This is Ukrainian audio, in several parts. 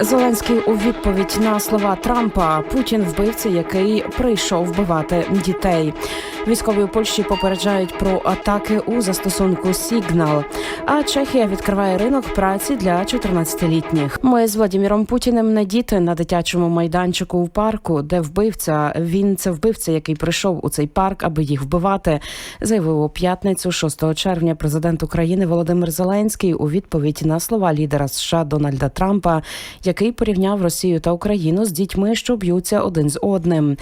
Зеленський у відповідь на слова Трампа Путін вбивця, який прийшов вбивати дітей. Військові у Польщі попереджають про атаки у застосунку Сігнал. А Чехія відкриває ринок праці для 14-літніх. Ми з Владіміром Путіним не діти на дитячому майданчику в парку, де вбивця він це вбивця, який прийшов у цей парк, аби їх вбивати. Заявив у п'ятницю, 6 червня, президент України Володимир Зеленський у відповідь на слова лідера США Дональда Трампа, який порівняв Росію та Україну з дітьми, що б'ються один з одним.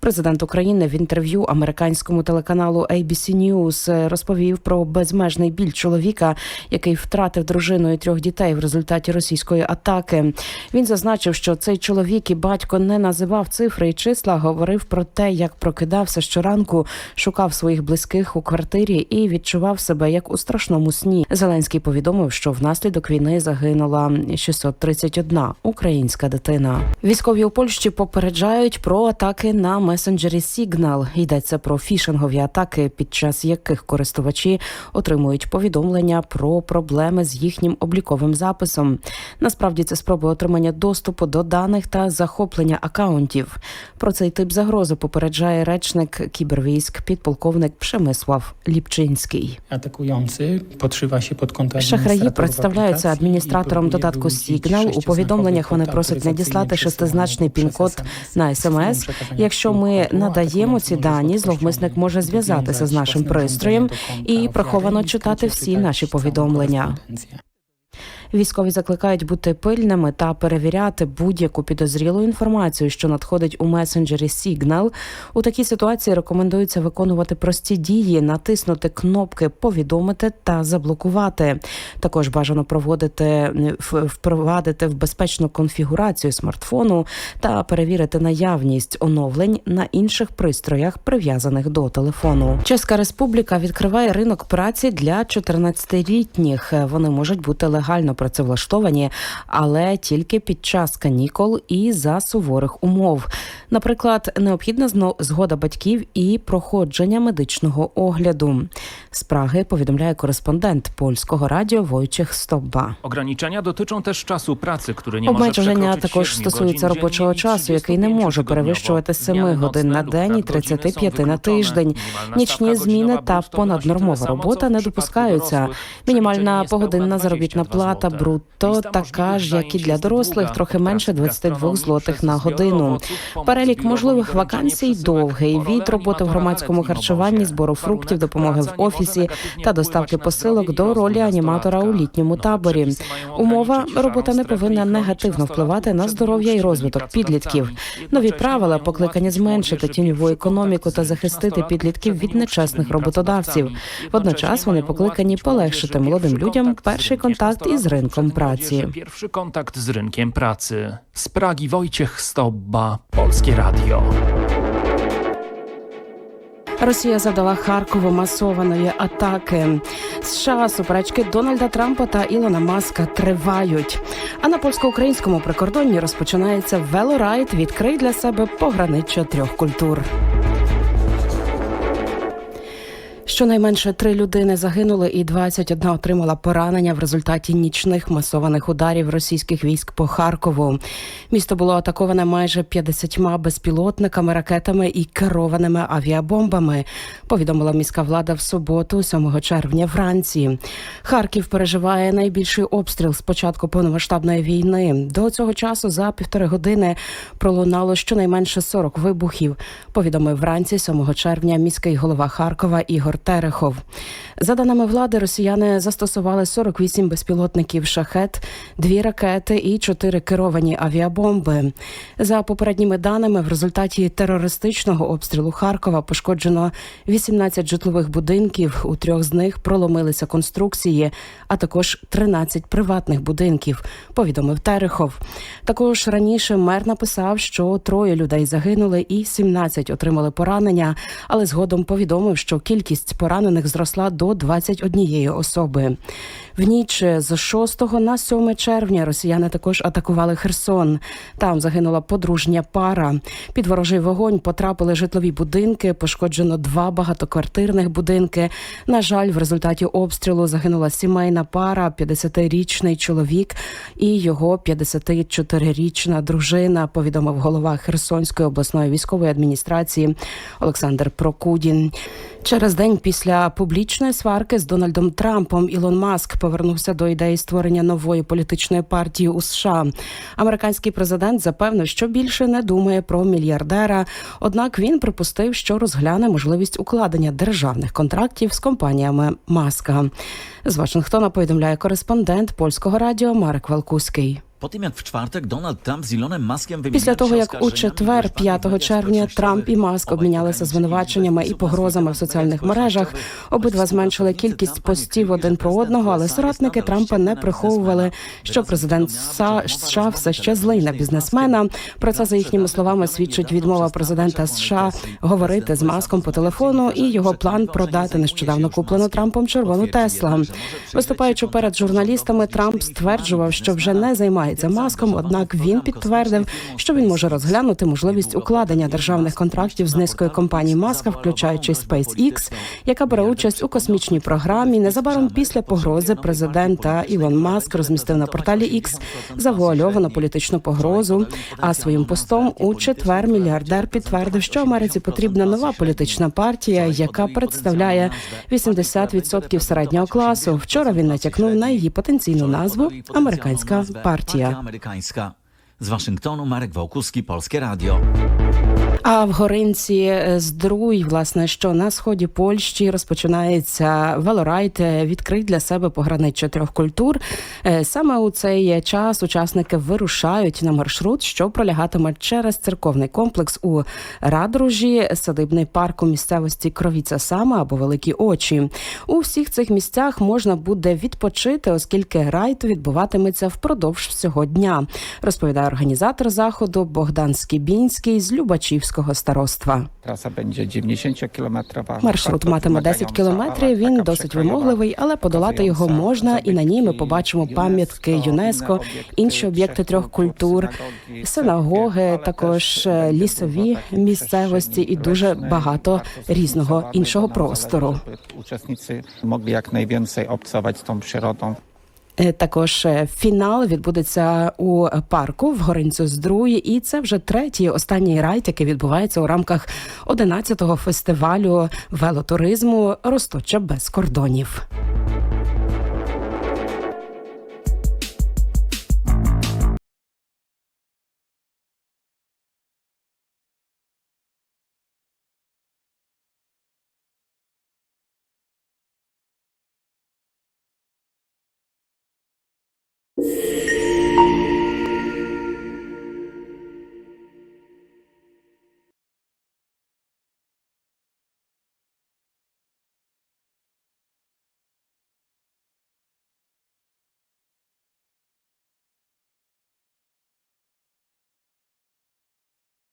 Президент України в інтерв'ю американському телеканалу ABC News розповів про безмежний біль чоловіка, який втратив дружину і трьох дітей в результаті російської атаки. Він зазначив, що цей чоловік і батько не називав цифри і числа, говорив про те, як прокидався щоранку, шукав своїх близьких у квартирі і відчував себе як у страшному сні. Зеленський повідомив, що внаслідок війни загинула 631 українська дитина. Військові у Польщі попереджають про атаки на месенджері Signal. Йдеться про фішингові атаки, під час яких користувачі отримують повідомлення про проблеми з їхнім обліковим записом. Насправді це спроби отримання доступу до даних та захоплення акаунтів. Про цей тип загрози попереджає речник кібервійськ, підполковник Przemysław Ліпчинський. Atakujący podszywa się pod konto Шахраї представляються адміністратором додатку Signal. У повідомленнях вони просять надіслати шестизначний пін-код на смс. Якщо ми надаємо ці дані, зловмисник може зв'язатися з нашим пристроєм і приховано читати всі наші повідомлення. Військові закликають бути пильними та перевіряти будь-яку підозрілу інформацію, що надходить у месенджері Signal. У такій ситуації рекомендується виконувати прості дії, натиснути кнопки Повідомити та заблокувати. Також бажано проводити впровадити в безпечну конфігурацію смартфону та перевірити наявність оновлень на інших пристроях, прив'язаних до телефону. Чеська Республіка відкриває ринок праці для 14-літніх. Вони можуть бути легально працевлаштовані, але тільки під час канікул і за суворих умов. Наприклад, необхідна згода батьків і проходження медичного огляду. З Праги повідомляє кореспондент польського радіо Войчех Стопба. Ograniczenia dotyczą też czasu pracy, który nie Обмеження також 7 стосуються godzin робочого часу, який не може перевищувати tygodniowo. 7 годин на день і nadgodziny są 35 на тиждень. Нічні зміни та понаднормова робота не допускаються. Мінімальна погодинна заробітна плата złote. брутто така ж, як і для дорослих, трохи менше Pracy 22 gastronomii злотих на годину. Перелік можливих вакансій довгий від роботи в громадському харчуванні, збору фруктів, допомоги в офісі та доставки посилок до ролі аніматора у літньому таборі. Умова робота не повинна негативно впливати на здоров'я і розвиток підлітків. Нові правила покликані зменшити тіньову економіку та захистити підлітків від нечесних роботодавців. Водночас вони покликані полегшити молодим людям перший контакт із ринком праці. młodzieży Pierwszy kontakt z rynkiem pracy. Z Pragi Wojciech Stobba, Polskie Radio. Росія задала Харкову масованої атаки. США суперечки Дональда Трампа та Ілона Маска тривають. А на польсько-українському прикордонні розпочинається велорайд. Відкрий для себе пограниччя трьох культур. Щонайменше три людини загинули, і 21 отримала поранення в результаті нічних масованих ударів російських військ по Харкову. Місто було атаковане майже 50 безпілотниками, ракетами і керованими авіабомбами. Повідомила міська влада в суботу, 7 червня, вранці. Харків переживає найбільший обстріл з початку повномасштабної війни. До цього часу за півтори години пролунало щонайменше 40 вибухів. Повідомив вранці 7 червня міський голова Харкова Ігор Терехов. За даними влади, росіяни застосували 48 безпілотників шахет, дві ракети і чотири керовані авіабомби. За попередніми даними, в результаті терористичного обстрілу Харкова пошкоджено 18 житлових будинків. У трьох з них проломилися конструкції, а також 13 приватних будинків. Повідомив Терехов. Також раніше мер написав, що троє людей загинули і 17 отримали поранення, але згодом повідомив, що кількість поранених зросла до 21 особи. В ніч з 6 на 7 червня росіяни також атакували Херсон. Там загинула подружня пара. Під ворожий вогонь потрапили житлові будинки. Пошкоджено два багатоквартирних будинки. На жаль, в результаті обстрілу загинула сімейна пара, 50-річний чоловік і його 54-річна дружина. Повідомив голова Херсонської обласної військової адміністрації Олександр Прокудін. Через день після публічної сварки з Дональдом Трампом Ілон Маск повернувся до ідеї створення нової політичної партії у США. Американський президент запевнив, що більше не думає про мільярдера. Однак він припустив, що розгляне можливість укладення державних контрактів з компаніями Маска. З Вашингтона повідомляє кореспондент польського радіо Марк Валкуський. Після того, як у четвер, 5 червня, Трамп і Маск обмінялися звинуваченнями і погрозами в соціальних мережах. Обидва зменшили кількість постів один про одного, але соратники Трампа не приховували, що президент США все ще злий на бізнесмена. Про це за їхніми словами свідчить відмова президента США говорити з маском по телефону і його план продати нещодавно куплену Трампом червону Тесла. Виступаючи перед журналістами, Трамп стверджував, що вже не займається маском. Однак він підтвердив, що він може розглянути можливість укладення державних контрактів з низкою компаній Маска, включаючи SpaceX, яка бере участь у космічній програмі. Незабаром після погрози президента Ілон Маск розмістив на порталі X завуальовану політичну погрозу. А своїм постом у четвер мільярдер підтвердив, що Америці потрібна нова політична партія, яка представляє 80% середнього класу. Вчора він натякнув на її потенційну назву Американська партія. Amerykańska. Z Waszyngtonu Marek Wałkuski, Polskie Radio. А в Горинці е, Здруй, власне, що на сході Польщі розпочинається велорайд е, для себе пограниччя трьох культур. Е, Саме у цей час учасники вирушають на маршрут, що пролягатиме через церковний комплекс у Радружі, садибний парк у місцевості Кровіця Сама або Великі Очі. У всіх цих місцях можна буде відпочити, оскільки райд відбуватиметься впродовж всього дня. Розповідає організатор заходу Богдан Скібінський з Любачівського староства. Trasa będzie 90-kilometrowa. Маршрут матиме 10 кілометрів. Він досить вимогливий, але подолати його можна. І на ній ми побачимо пам'ятки ЮНЕСКО, інші об'єкти трьох культур, синагоги, також е, лісові місцевості і дуже багато різного іншого простору. Uczestnicy mogli jak najwięcej obcować z tą przyrodą. Е, Також е, фінал відбудеться у парку в Горинцю Здруї, і це вже третій останній райд, який відбувається у рамках 11-го фестивалю велотуризму Росточа без кордонів.